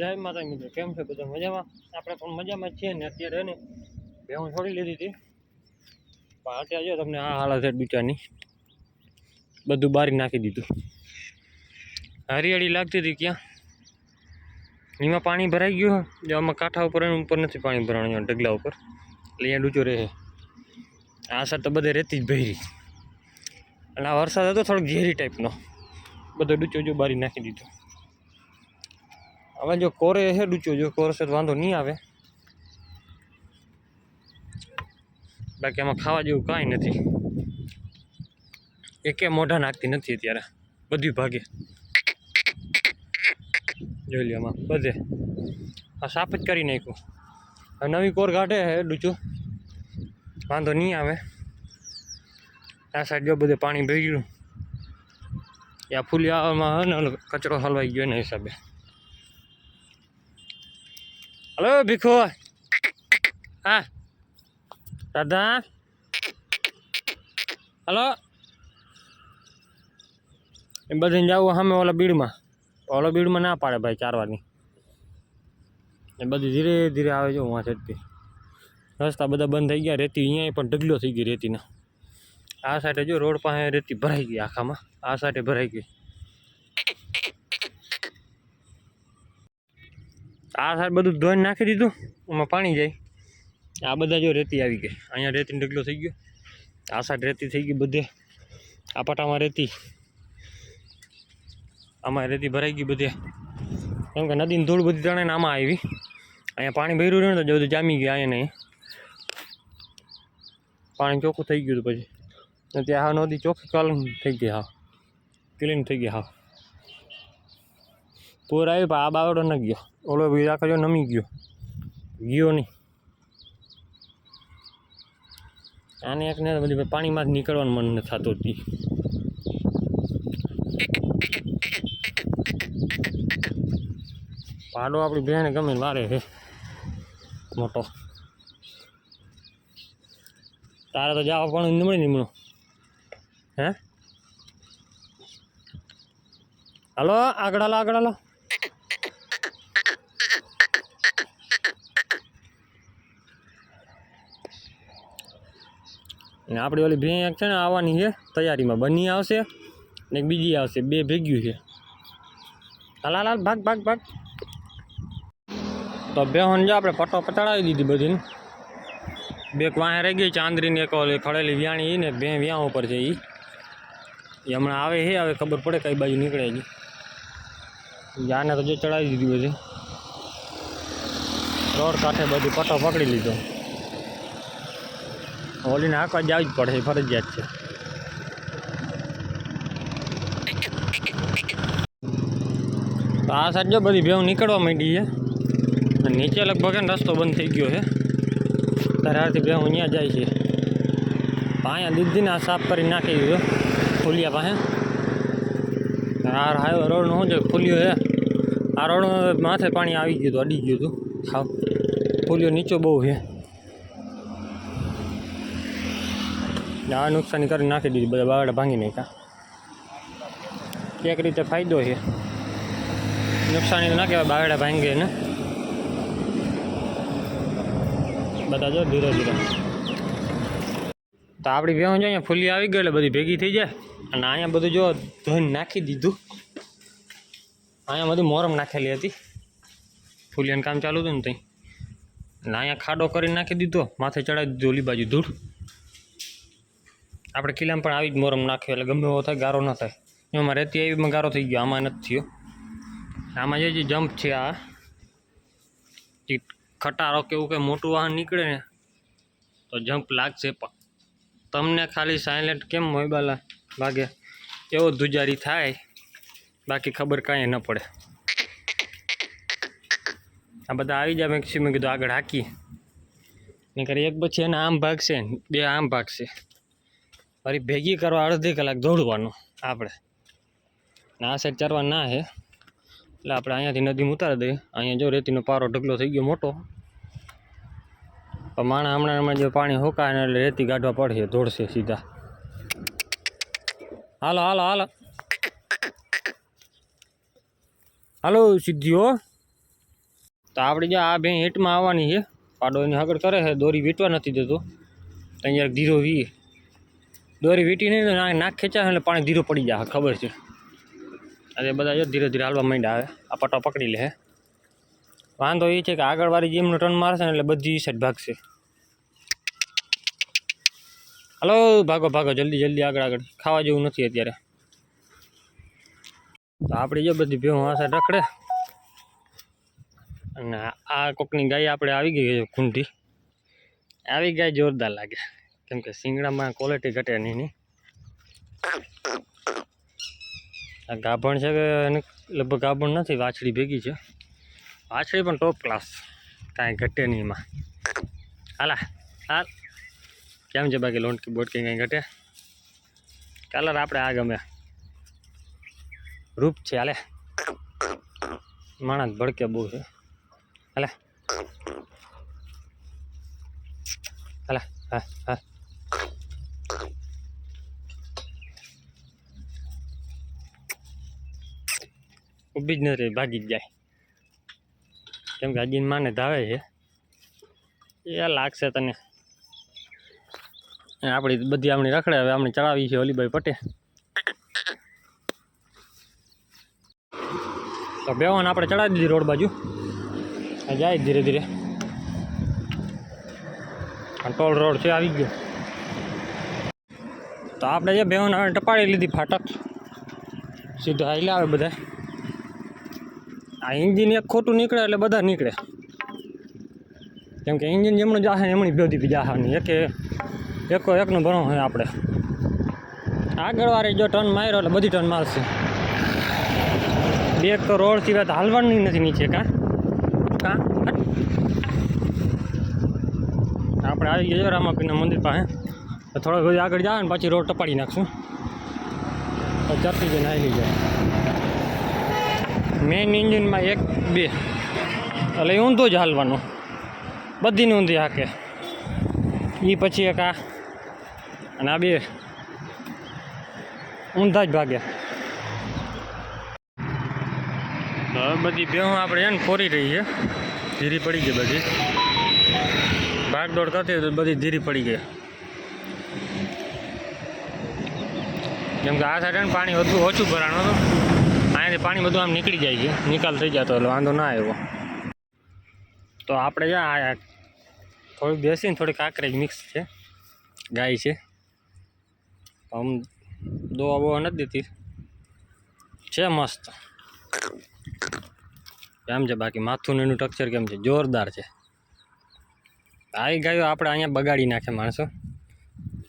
જય માતા મિત્રો કેમ છે બધા? મજામાં? આપણે પણ મજામાં છીએ ને, અત્યારે ને, બે હું છોડી લીધી હતી. પણ અત્યારે જો તમને આ હાલત છે બિચારની. બધું બારી નાખી દીધું. હરિયાળી લાગતી હતી ક્યાં? એમાં પાણી ભરાઈ ગયું જો આમાં કાંઠા ઉપર ઉપર નથી પાણી ભરાણું ઢગલા ઉપર. એટલે અહીંયા ડૂચો રહે. આ સર તો બધે રેતી જ ભરી. અને આ વરસાદ હતો થોડોક ઝેરી ટાઈપનો બધો ડૂચો જો બારી નાખી દીધો. હવે જો કોરે હે ડૂચો જો કોરે છે તો વાંધો નહીં આવે. બાકી આમાં ખાવા જેવું કાંઈ નથી. એકે મોઢા નાખતી નથી અત્યારે બધી ભાગે. જોઈ લે આમાં, બધે. આ સાફ જ કરી નાખ્યું. હવે નવી કોર કાઢે હે ડૂચું વાંધો નહીં આવે. આ સાઈડ જો બધે પાણી ભરી ગયું આ ફૂલિયામાં કચરો હલવાઈ ગયો એના હિસાબે. હલો ભીખો હા દાદા હલો એ બધી જવું સામે ઓલા બીડમાં. ઓલા બીડમાં ના પાડે ભાઈ ચાર વાગની એ બધી ધીરે ધીરે આવે છે વાં ચડતી રસ્તા બધા બંધ થઈ ગયા, રેતી અહીંયા પણ ઢગલો થઈ ગઈ રેતીના. આ સાઈડે જો રોડ પાસે રેતી ભરાઈ ગઈ આખામાં. આ સાઈડે ભરાઈ ગઈ. આ સાર બધું ધોઈને નાખી દીધું. એમાં પાણી જાય. આ બધા જો રેતી આવી ગઈ. અહીંયા રેતીનો ઢગલો થઈ ગયો. આ સાઈડ રેતી થઈ ગઈ બધે. આ પટામાં રેતી. આમાં રેતી ભરાઈ ગઈ બધે. કેમ કે નદીની ધૂળ બધી તણે આમાં આવી. અહીંયા પાણી ભર્યું રહ્યું તો બધું જામી ગયા અહીંયા. નહીં પાણી ચોખ્ખું થઈ ગયું હતું પછી. ત્યાં હા નદી ચોખ્ખી કલમ થઈ ગઈ હા ક્લીન થઈ ગઈ હા પૂર આવી પણ આ બાવડો ન ગયો. ઓલો બી આખો નમી ગયો. ગયો નહીં. આને એક ને બધી પાણીમાં જ નીકળવાનું મન નથી થતું હતી પાડો આપણી બહેને ગમે વારે છે મોટો. તારે તો જાવ પણ નીમણે નીમણો હે? હલો, આગળ લો આગળ હાલો. ને આપણી ઓલી ભેં એક છે ને આવવાની છે, તૈયારીમાં. બની આવશે ને બીજી આવશે. બે ભેગ્યું છે. હાલ હાલ હાલ, ભાગ ભાગ ભાગ. તો બે જો આપણે પટ્ટો પટાડાવી દીધી બધીને. બે વાહે રહી ગઈ ચાંદરીને એક ઓલી ખડેલી વ્યાણી ને બે વ્યાં ઉપર છે એ એ હમણાં આવે છે, હવે ખબર પડે કઈ બાજુ નીકળે છે. આને તો જો ચડાવી દીધી બધી. રોડ કાંઠે બધી પટ્ટો પકડી લીધો. ઓલીને હાંકવા જ આવી જ પડે ફરજિયાત છે તો આ સાઈડ જો બધી ભેવ નીકળવા માંડી છે અને નીચે લગભગ હે ને રસ્તો બંધ થઈ ગયો છે ધરારથી ભેવ અહીંયા જાય છે તો અહીંયા દીદીને આ સાફ કરી નાખી દીધો ફૂલિયા પાસે આ હાઈવે રોડનું શું છે ફૂલ્યો છે આ રોડ માથે પાણી આવી ગયું હતું અડી ગયું હતું ખાવ ફૂલ્યો નીચો બહુ છે ને આ નુકસાની કરી નાખી દીધી, બધા બાવડા ભાંગી નાખ્યા. એક રીતે ફાયદો છે. નુકસાની તો ના કહેવાય બાવડા ભાંગે ને. બધા જો ધીરે ધીરે. તો આપણી ભેહું જો અહીંયા ફૂલી આવી ગઈ એટલે બધી ભેગી થઈ જાય. અને અહીંયા બધું જો ધોઈને નાખી દીધું. અહીંયા બધું મોરમ નાખેલી હતી. ફૂલિયાનું કામ ચાલુ હતું ને ત્યાં અને અહીંયા ખાડો કરી નાખી દીધો. માથે ચડાવી દીધું ઓલી બાજુ ધૂળ. આપણે કિલ્લામાં પણ આવી જ મોરમ નાખ્યો એટલે ગમે એવો થાય, ગારો ન થાય. એમાં રહેતી આવી ગારો થઈ ગયો, આમાં નથી થયો. આમાં જે જમ્પ છે આ, એ ખટારો કે એવું કંઈ મોટું વાહન નીકળે ને, તો જમ્પ લાગશે પણ. તમને ખાલી સાયલેન્ટ કેમ મોબાઈલ લાગે એવો ધુજારી થાય, બાકી ખબર કાંઈ ન પડે. આ બધા આવી જાય, મેં કીધું આગળ હાકીએ. કરી એક પછી એના આમ ભાગશે ને, બે આમ ભાગશે. ફરી ભેગી કરવા અડધી કલાક દોડવાનું આપણે. ને આ સાઈડ ચરવા ના હે. એટલે આપણે અહીંયાથી નદીમાં ઉતારી દઈએ. અહીંયા જો રેતીનો પારો ઢગલો થઈ ગયો મોટો. પણ માણા હમણાં હમણાં જો પાણી હોકાય એટલે રેતી કાઢવા પડશે, દોડશે સીધા. હાલો હાલો હાલો. હાલો સિદ્ધિઓ તો આપણે જો આ બે હેટમાં આવવાની છે. પાડો એની આગળ કરે છે, દોરી વીટવા નથી દેતો. ત્યાં અહીંયા ધીરો વી દોરી વીટી નહીં નાક ખેંચા એટલે પાણી ધીરો પડી જાય ખબર છે. અરે બધા જો ધીરે ધીરે હાલવા માંડ્યા આવે આ પટ્ટો પકડી લે વાંધો એ છે કે આગળવાળી જેમનો ટર્ન મારશે એટલે બધી સાઈડ ભાગશે. હલો, ભાગો ભાગો, જલ્દી જલ્દી આગળ આગળ. ખાવા જેવું નથી અત્યારે. તો આપણી જો બધી ભેહું આ સાઈડ રખડે. અને આ કોકની ગાય આપણે આવી ગઈ છે ખૂંટી. આવી ગાય જોરદાર લાગે. કેમ કે શિંગડામાં ક્વોલિટી ઘટે નહીં ની. આ ગાભણ છે કે એને લગભગ ગાભણ નથી, વાછડી ભેગી છે. વાછડી પણ ટોપ ક્લાસ કાંઈ ઘટે નહીં એમાં. હાલા, હાલ. કેમ છે બાકી લોટકી બોટકી કંઈ ઘટે? કલર આપણે આ ગમે. રૂપ છે, હાલે. માણસ ભડકે બહુ છે. હાલે. હાલે, હા હા. ઊભી જ નથી ભાગી જ જાય. કેમ કે હજી માને ધાવે છે. એ લાગશે તને. આપણી બધી આપણી રખડે, હવે આપણે ચડાવી છે ઓલીભાઈ પટે તો બેવાન આપણે ચડાવી દીધી રોડ બાજુ. જાય ધીરે ધીરે. ટોલ રોડ છે, આવી ગયો. તો આપણે જે બેવાન હવે ટપાડી લીધી ફાટક. સીધા હાઈલા આવે બધા આ એન્જિન એક ખોટું નીકળે એટલે બધા નીકળે. કેમ કે એન્જિન જેમનું જાહે એમની બેદી જાહવાની એકે એકો એકનો ભણો હોય આપણે. આગળવાળી જો ટર્ન માર્યો એટલે બધી ટર્ન મારશે બે તો રોડ સિવાય તો હાલવાની નથી નીચે કાં? કાં? આપણે આવી ગયા રામાપીના મંદિર પાસે. થોડોક બધું આગળ જાય ને પછી રોડ ટપાડી નાખશું. ચરતી જઈને આવી જાય. મેઇન ઇન્જિનમાં એક, બે. એટલે ઊંધું જ હાલવાનું. બધીને ઊંધી હાકે. એ પછી એક આ અને આ બે. ઊંધા જ ભાગ્યા બધી બેહું આપણે એને ફોરી રહી છે. ધીરી પડી ગઈ બધી. ભાગદોડ કરતી તો બધી ધીરી પડી ગઈ. કેમ કે આ સાઈડ પાણી વધુ ઓછું ભરાણું હતું. અહીંયાથી પાણી બધું આમ નીકળી જાય છે. નિકાલ થઈ જતો એટલે વાંધો ના આવ્યો. તો આપણે જ્યાં થોડીક દેશી ને થોડીક કાંકરેજ મિક્સ છે. ગાય છે. આમ દોવા બોવા નથી દેતી છે મસ્ત. કેમ છે બાકી? માથું એનું ટેક્સચર કેમ છે? જોરદાર છે. આવી ગાયો આપણે અહીંયા બગાડી નાખે માણસો.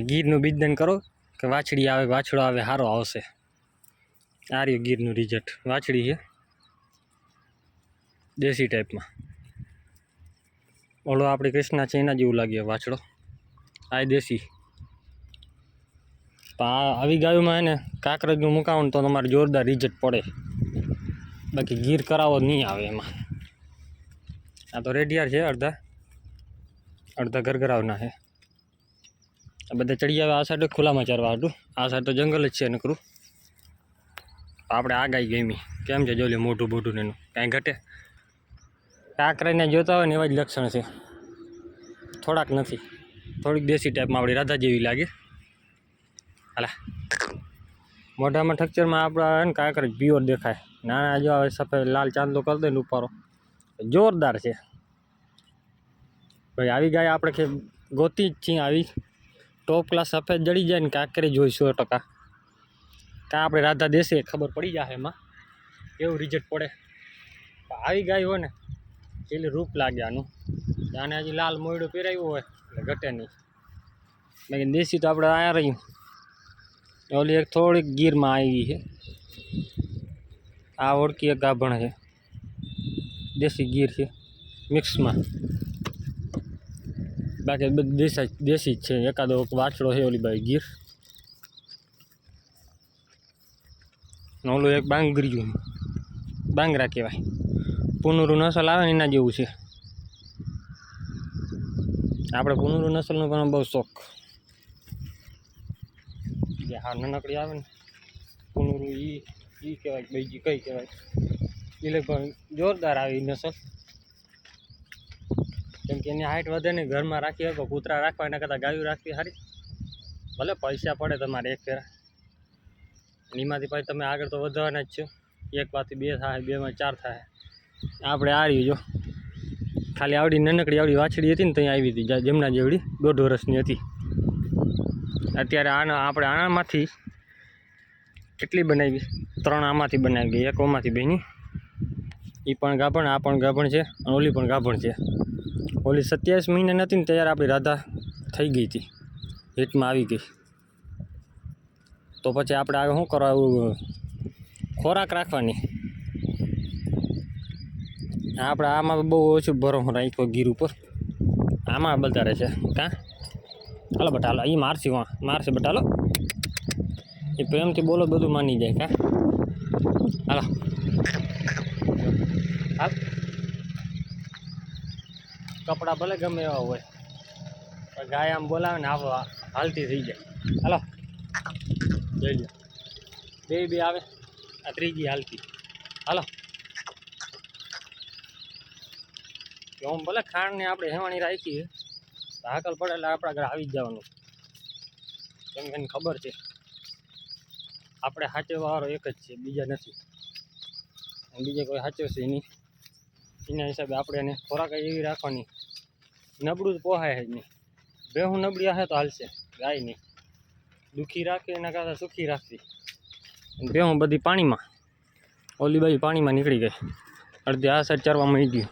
ગીરનું બીજદાન કરો કે વાછડી આવે, વાછડો આવે સારો આવશે. આ રહ્યું ગીરનું રિઝલ્ટ વાછડી છે. દેશી ટાઈપમાં ઓલો આપણે કૃષ્ણા છે, એના જેવું લાગે વાછડો. આ દેશી. તો આ આવી ગાયોમાં એને કાંકરેજનું મુકાવણ તો તમારે જોરદાર રિઝલ્ટ પડે. બાકી ગીર કરાવો નહીં આવે એમાં. આ તો રેડિયાર છે, અડધા. અડધા ઘરઘરાવના છે. આ બધા ચડી આવે, આ સાઈડ ખુલ્લામાં ચારવા હતું આ સાઈડ તો જંગલ જ છે નકરું. આપણે આ ગાય ગમી. કેમ છે જોલી મોટું ને એનું. કાંઈ ઘટે? કાંકરાને જોતા હોય ને એવા જ લક્ષણ છે. થોડાક નથી. થોડીક દેશી ટાઈપમાં આપણી રાધા જેવી લાગે. હાલા. મોઢામાં ઠક્ચરમાં આપણા કાંકરેજ પ્યોર દેખાય. નાના જો આવે સફેદ, લાલ, ચાંદલો કરી દે ને ઉપારો જોરદાર છે. ભાઈ, આવી ગાય આપણે કે ગોતી જ છીએ આવી. ટોપ ક્લાસ સફેદ જડી જાય ને કાંકરી જોઈ સો ટકા. કાં આપણે રાધા દેશે ખબર પડી જાય એમાં. એવું રિઝલ્ટ પડે? આવી ગાય હોય ને એટલે રૂપ લાગે આનું. આને હજી લાલ મોયડું પહેરાવ્યું હોય, એટલે ઘટે નહીં. બાકી દેશી તો આપણે આયા રહ્યું ઓલી એક થોડીક ગીરમાં આવી છે. આ ઓળખી એક ગાભણ છે. દેશી ગીર છે, મિક્સમાં. બાકી બધી દેશી દેશી જ છે. એકાદો વાછડો છે ઓલી બાઈ ગીર. ને ઓલું એક બાંગરિયું બાંગરા કહેવાય. પુનુરું નસલ આવે ને એના જેવું છે. આપણે પુનુરું નસલનો પણ બહુ શોખ. જે હા નાનકડી આવે ને, પુનુરું એ એ કહેવાય, બીજી કઈ કહેવાય. એ લગભગ જોરદાર આવી નસલ. કેમ કે એની હાઇટ વધે ને ઘરમાં રાખી શકો કૂતરા રાખવા એના કરતાં ગાયું રાખવી સારી. ભલે પૈસા પડે તમારે એક ફેરા. એમાંથી પછી તમે આગળ તો વધવાના જ છો. એક પાછી બે થાય, બેમાં ચાર થાય. આપણે આ રહ્યું જો. ખાલી આવડી નાનકડી આવડી વાછડી હતી ને ત્યાં આવી હતી જેમના જેવડી દોઢ વર્ષની હતી. અત્યારે આના, આપણે આનામાંથી કેટલી બનાવી? ત્રણ આમાંથી બનાવી ગઈ એક ઓમાંથી બેની. એ પણ ગાભણ, આ પણ ગાભણ છે, અને ઓલી પણ ગાભણ છે. ઓલી સત્યાવીસ મહિને નથી ને ત્યારે આપણી રાધા થઈ ગઈ હતી. હિટમાં આવી ગઈ. તો પછી આપણે આગળ શું કરવું? ખોરાક રાખવાની. આપણે આમાં બહુ ઓછું ભરોસો રાખ્યો ગીર ઉપર. આમાં બધારે છે. કાં? હાલો બટા હાલો એ મારશે વાં. મારશે બટાલો. એ પ્રેમથી બોલો બધું માની જાય, કાં? હાલો. હાલ. કપડાં ભલે ગમે એવા હોય ગાય આમ બોલાવે ને આવો, હાલતી થઈ જાય. હાલો. જોઈ બે બે આવે. આ ત્રીજી હાલતી. હાલો. ઓમ ભલે ખાંડને આપણે હેવાણી રાખીએ હાકલ પડે એટલે આપણા ઘરે આવી જ જવાનું. કેમ કે ખબર છે, આપણે સાચવવાવાળો એક જ છે, બીજા નથી. બીજા કોઈ સાચવશે નહીં. એના હિસાબે આપણે એને ખોરાક એવી રાખવાની. નબળું જ પોહાય જ નહીં. બે હું નબળી હશે તો હાલશે. ગાય નહીં. દુઃખી રાખી, એના કરતાં સુખી રાખવી બે હું બધી પાણીમાં, ઓલી બાજુ પાણીમાં નીકળી ગઈ. અડધી આ સાઈડ ચરવા મળી ગયું.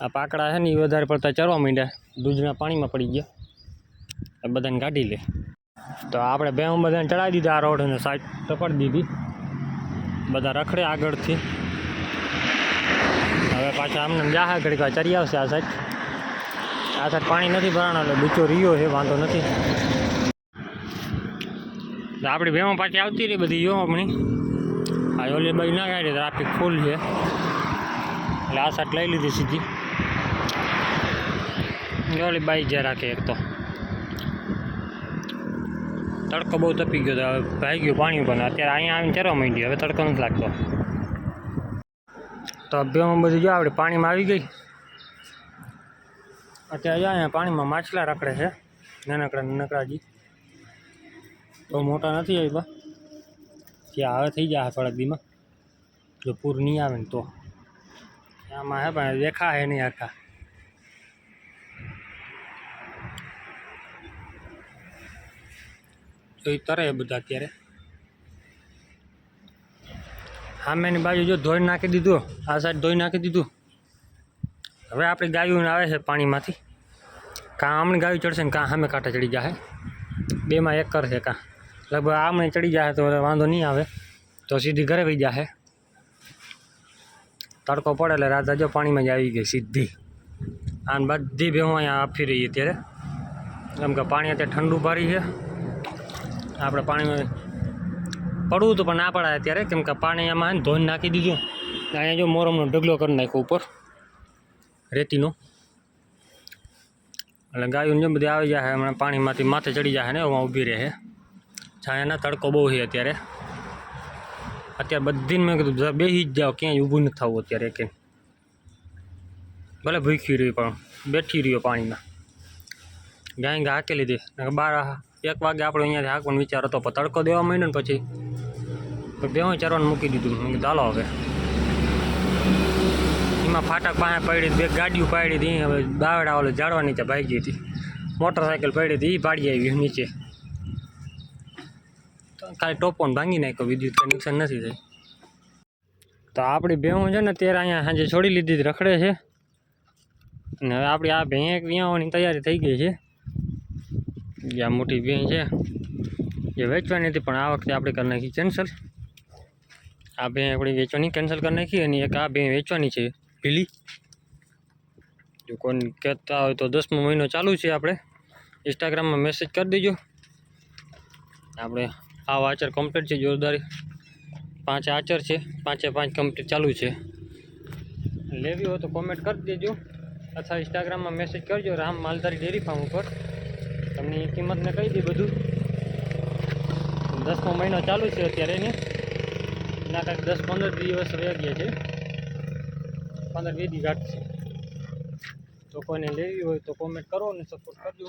આ પાકડા છે ને, એ વધારે પડતા ચરવા માંડ્યા. દૂધના પાણીમાં પડી ગયા. એ બધાને કાઢી લે. તો આપણે બે, હું બધાને ચડાવી દીધા આ રોડ અને સાઈડ ટપડી દીધી. બધા રખડે આગળથી. હવે પાછા આમ જાહે ઘડીક ચરી આવશે આ સાઈડ આ સાઈડ પાણી નથી ભરાણો, એટલે બીચો રહ્યો છે, વાંધો નથી. આપણી ભેમાં પાછી આવતી રહી બધી જો આપણી આ ઓલી બાઈ ના કાઢી ટ્રાફિક ફૂલ છે. એટલે આ સાટ લઈ લીધી સીધી. ઓલી બાઈક જ્યાં રાખે એક તો. તડકો બહુ તપી ગયો હતો ભાઈ ગયો પાણી પણ અત્યારે અહીંયા આવીને ચરવા માંડ્યું. હવે તડકો નથી લાગતો. તો અભ્યામાં બધું જો આપણે પાણીમાં આવી ગઈ. અત્યારે અહીંયા પાણીમાં માછલા રખડે છે. નાનકડા નાનકડા જી બહુ મોટા નથી આવ્યા ત્યાં હવે થઈ જાય થોડાક દીમાં જો પૂર નહીં આવે ને તો. આમાં હે પણ દેખા હે નહીં આખા. તો એ તરે બધા અત્યારે. સામેની બાજુ જો ધોઈ નાખી દીધું. આ સાઈડ ધોઈ નાખી દીધું. હવે આપણી ગાયું આવે છે પાણીમાંથી. કાં આમની ગાયું ચડશે ને કાં સામે કાંઠે ચડી જાય બેમાં એક કરશે કાં. લગભગ આમને ચડી જાય તો વાંધો નહીં આવે. તો સીધી ઘરે વહી જાય તડકો પડે એટલે રાત જો પાણીમાં જ આવી ગઈ સીધી. આને બધી ભેહું અહીંયા આપી રહી અત્યારે. કેમ કે પાણી અત્યારે ઠંડુ ભારી છે. આપણે પાણીમાં પડવું હતું પણ ના પડાય અત્યારે. કેમ કે પાણી એમાં ધોઈને નાખી દીધું. અહીંયા જો મોરમનો ઢગલો કરી નાખ્યો ઉપર. રેતીનો. એટલે ગાયું જો બધી આવી જાય હમણાં પાણીમાંથી માથે ચડી જાય ને એમાં ઊભી રહે. છાયાના તડકો બહુ છે અત્યારે. અત્યારે બધીને મેં કીધું બેસી જ જાઓ, ક્યાંય ઊભું નથી થવું અત્યારે કે ભલે ભૂખી રહ્યું, પણ બેઠી રહ્યો પાણીમાં. ગાય ગા હાકી લીધી. બાર, એક વાગે આપણે અહીંયાથી હાંકવાનો વિચાર હતો, પણ તડકો દેવા માંડ્યો ને પછી. તો ચારવાનું મૂકી દીધું. મેં હાલો હવે. એમાં ફાટક પાસે પડી બે ગાડીઓ પાડી હતી હવે બાવડા ઓલે ઝાડવા નીચે ભાગી હતી. મોટરસાઇકલ પડી હતી એ પાડી આવી નીચે. ખાલી ટોપોન ભાંગી નાખ્યો, વિદ્યુત કંઈ નથી થઈ. તો આપણી ભેહું છે ને ત્યારે અહીંયા સાંજે છોડી લીધી રખડે છે. અને હવે આપણી આ ભેં વિયાવાની તૈયારી થઈ ગઈ છે. જે મોટી ભેં છે, એ વેચવાની હતી, પણ આ વખતે આપણે કરી નાખી કેન્સલ આ ભેં આપણી વેચવાની કેન્સલ કરી નાખી અને એક આ ભેં વેચવાની છે પીલી જો કોઈ કહેતા હોય તો દસમો મહિનો ચાલુ છે આપણે. ઇન્સ્ટાગ્રામમાં મેસેજ કરી દેજો. આપણે આ વાચર કમ્પ્લીટ છે, જોરદાર. પાંચ આચર છે, પાંચે પાંચ કમ્પ્લીટ ચાલુ છે. લેવી હોય તો કોમેન્ટ કરી દેજો. અથવા ઇન્સ્ટાગ્રામમાં મેસેજ કરજો, રામ માલધારી ડેરી ફાર્મ ઉપર. તમને એ કિંમતને કહી દે બધું. દસમો મહિનો ચાલુ છે અત્યારે એને. એના કાંઈક દસ પંદર દિવસ રહી ગયા છે. પંદર દી ઘાટ છે. તો કોઈને લેવી હોય તો કોમેન્ટ કરો અને સપોર્ટ કરજો.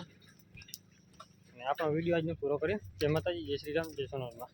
અને આપણો વીડિયો આજનો પૂરો કરીએ. જય માતાજી જય શ્રી રામ જય સોનલમાં